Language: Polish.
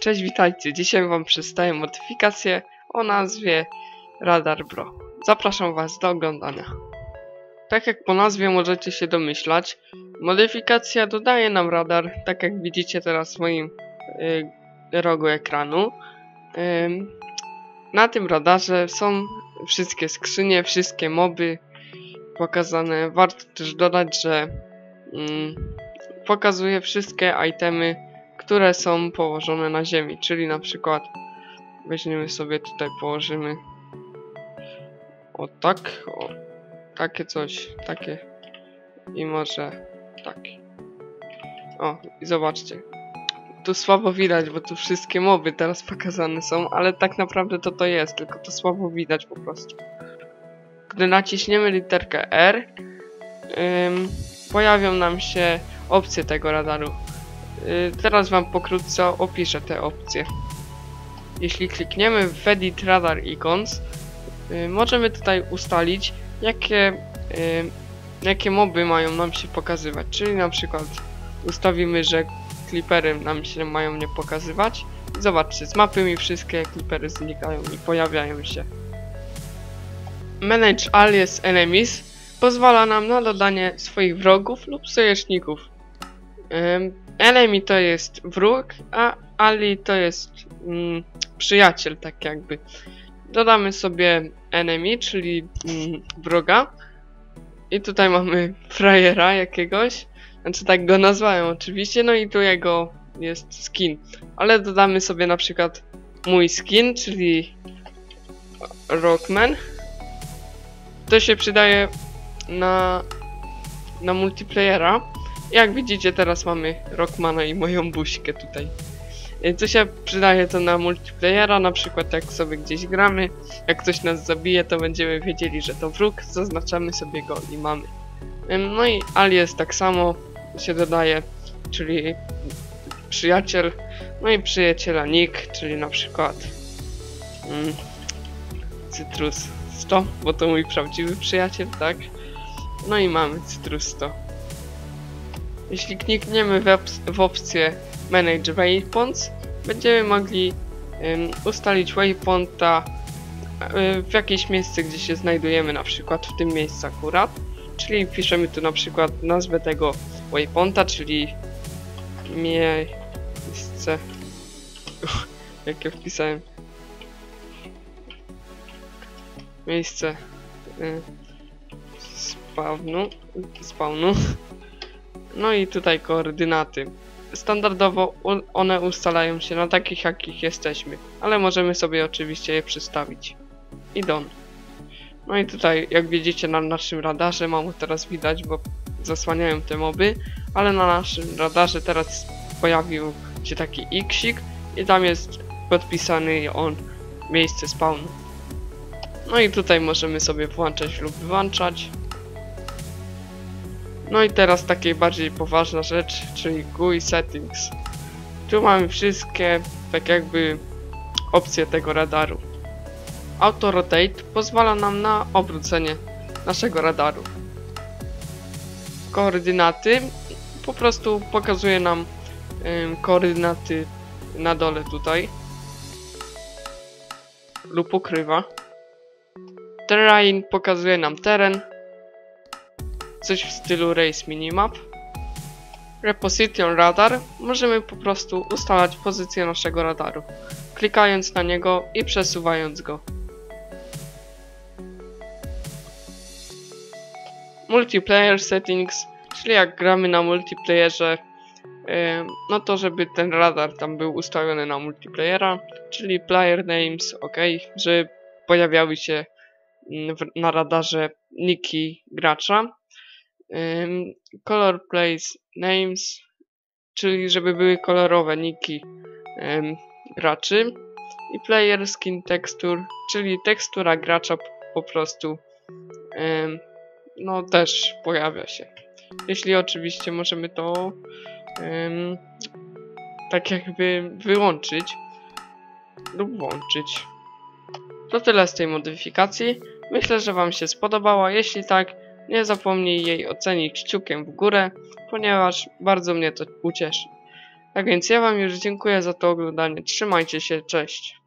Cześć, witajcie. Dzisiaj Wam przedstawię modyfikację o nazwie Radar Pro. Zapraszam Was do oglądania. Tak jak po nazwie możecie się domyślać, modyfikacja dodaje nam radar, tak jak widzicie teraz w moim y, rogu ekranu. Ym, na tym radarze są wszystkie skrzynie, wszystkie moby pokazane. Warto też dodać, że mm, pokazuje wszystkie itemy, które są położone na ziemi, czyli na przykład weźmiemy sobie tutaj, położymy o tak, o takie coś, takie i może takie. O, i zobaczcie. Tu słabo widać, bo tu wszystkie moby teraz pokazane są, ale tak naprawdę to to jest, tylko to słabo widać po prostu. Gdy naciśniemy literkę R, ym, pojawią nam się opcje tego radaru. Teraz Wam pokrótce opiszę te opcje. Jeśli klikniemy w Edit Radar Icons, yy, możemy tutaj ustalić, jakie, yy, jakie moby mają nam się pokazywać. Czyli na przykład ustawimy, że klipery nam się mają nie pokazywać. Zobaczcie, z mapy mi wszystkie klipery znikają i pojawiają się. Manage Alias Enemies pozwala nam na dodanie swoich wrogów lub sojuszników. Enemy to jest wróg, a Ali to jest mm, przyjaciel, tak jakby. Dodamy sobie enemy, czyli mm, wroga. I tutaj mamy frajera jakiegoś. Znaczy tak go nazwałem oczywiście, no i tu jego jest skin. Ale dodamy sobie na przykład mój skin, czyli Rockman. To się przydaje na, na multiplayera. Jak widzicie teraz mamy Rockmana i moją buźkę tutaj. Co się przydaje to na multiplayera, na przykład jak sobie gdzieś gramy, jak ktoś nas zabije to będziemy wiedzieli, że to wróg, zaznaczamy sobie go i mamy. No i alias tak samo się dodaje, czyli przyjaciel, no i przyjaciela nick, czyli na przykład mm, Cytrus 100, bo to mój prawdziwy przyjaciel, tak? No i mamy Cytrus 100. Jeśli klikniemy w, w opcję Manage Waypoints, będziemy mogli um, ustalić waypointa um, w jakieś miejsce, gdzie się znajdujemy, na przykład w tym miejscu akurat. Czyli piszemy tu na przykład nazwę tego waypointa, czyli miejsce... Jak ja wpisałem? Miejsce y, spawnu, spawnu. No i tutaj koordynaty. Standardowo one ustalają się na takich, jakich jesteśmy, ale możemy sobie oczywiście je przystawić. I don. No i tutaj, jak widzicie na naszym radarze, mało teraz widać, bo zasłaniają te moby, ale na naszym radarze teraz pojawił się taki xik i tam jest podpisany on miejsce spawnu. No i tutaj możemy sobie włączać lub wyłączać. No i teraz taka bardziej poważna rzecz, czyli GUI Settings. Tu mamy wszystkie, tak jakby, opcje tego radaru. Auto Rotate pozwala nam na obrócenie naszego radaru. Koordynaty po prostu pokazuje nam ym, koordynaty na dole tutaj lub ukrywa. Terrain pokazuje nam teren, coś w stylu Race Minimap. Reposition Radar możemy po prostu ustalać pozycję naszego radaru, klikając na niego i przesuwając go. Multiplayer Settings, czyli jak gramy na multiplayerze, no to żeby ten radar tam był ustawiony na multiplayera, czyli player names, ok, żeby pojawiały się na radarze niki gracza color place names, czyli żeby były kolorowe niki graczy i player skin texture, czyli tekstura gracza po prostu no też pojawia się. Jeśli oczywiście możemy to tak jakby wyłączyć lub włączyć. To tyle z tej modyfikacji. Myślę, że Wam się spodobała. Jeśli tak, nie zapomnij jej ocenić kciukiem w górę, ponieważ bardzo mnie to ucieszy. Tak więc ja wam już dziękuję za to oglądanie. Trzymajcie się, cześć.